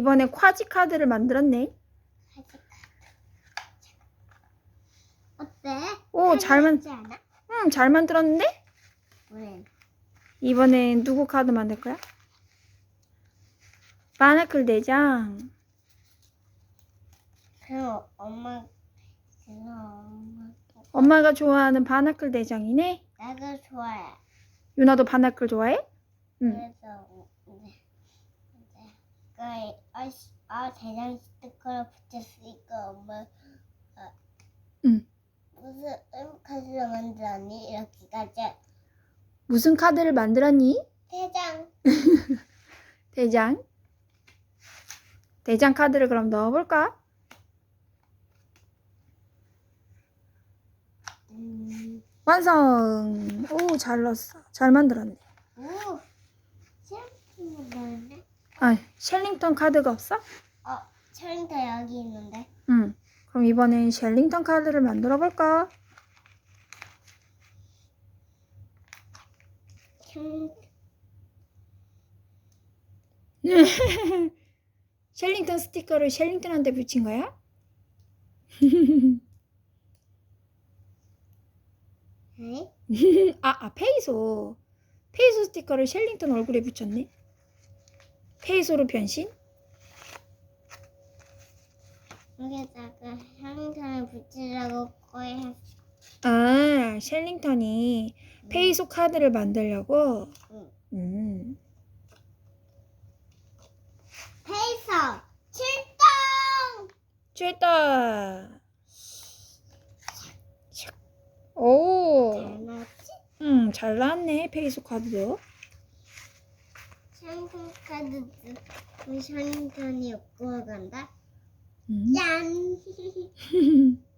이번에 콰지 카드를 만들었네. 어때? 오, 잘 만, 지 않아? 음, 잘 만들었는데? 왜? 이번엔 누구 카드 만들 거야? 바나클 대장. 그럼 엄마 그럼 엄마 엄마가 좋아하는 바나클 대장이네. 나도 좋아해. 유나도 바나클 좋아해? 응. 그래서 이 그 아, 시- 아 대장 스티커를 붙였으니까 엄마 아, 응. 무슨 카드를 만들었니? 이렇게 가자. 무슨 카드를 만들었니? 대장 대장. 대장 카드를 그럼 넣어볼까? 음, 완성. 오, 잘 넣었어. 잘 만들었네. 오 셀프 만들었네. 아, 셸링턴 카드가 없어? 어 촬영대 여기 있는데. 응. 그럼 이번엔 셸링턴 카드를 만들어 볼까? 셸링턴 스티커를 셸링턴한테 붙인 거야? 네? 아, 아, 페이소. 페이소 스티커를 셸링턴 얼굴에 붙였네. 페이소로 변신? 여기다가 촬영대를 붙이려고 거의 했어. 아, 셸링턴이 페이소 카드를 만들려고? 응. 음. 페이서 출동! 됐다. 오. 잘 나왔지? 음, 잘 나왔네, 페이소 카드도. 우리 촬영편이 없고 간다. 음. 짠!